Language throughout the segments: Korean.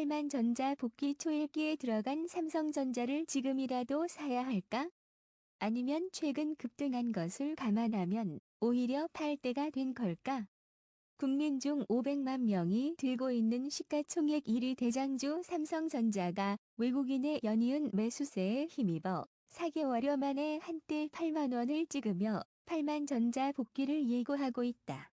8만 전자 복귀 초읽기에 들어간 삼성전자를 지금이라도 사야 할까? 아니면 최근 급등한 것을 감안하면 오히려 팔 때가 된 걸까? 국민 중 500만 명이 들고 있는 시가총액 1위 대장주 삼성전자가 외국인의 연이은 매수세에 힘입어 4개월여 만에 한때 8만 원을 찍으며 8만 전자 복귀를 예고하고 있다.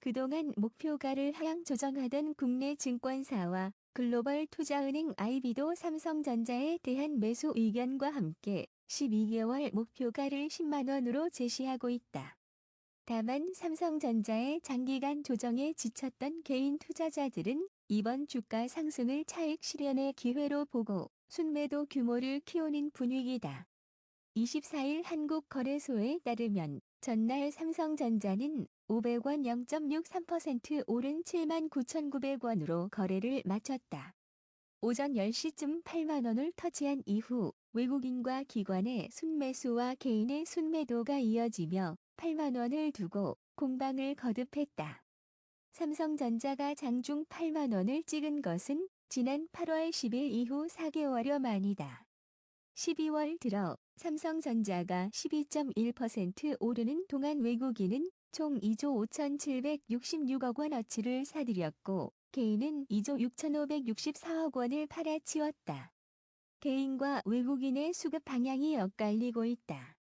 그동안 목표가를 하향 조정하던 국내 증권사와 글로벌 투자은행 IB도 삼성전자에 대한 매수 의견과 함께 12개월 목표가를 10만원으로 제시하고 있다. 다만 삼성전자의 장기간 조정에 지쳤던 개인 투자자들은 이번 주가 상승을 차익 실현의 기회로 보고 순매도 규모를 키우는 분위기다. 24일 한국거래소에 따르면 전날 삼성전자는 500원 0.63% 오른 79,900원으로 거래를 마쳤다. 오전 10시쯤 8만원을 터치한 이후 외국인과 기관의 순매수와 개인의 순매도가 이어지며 8만원을 두고 공방을 거듭했다. 삼성전자가 장중 8만원을 찍은 것은 지난 8월 10일 이후 4개월여 만이다. 12월 들어 삼성전자가 12.1% 오르는 동안 외국인은 총 2조 5,766억 원어치를 사들였고 개인은 2조 6,564억 원을 팔아치웠다. 개인과 외국인의 수급 방향이 엇갈리고 있다.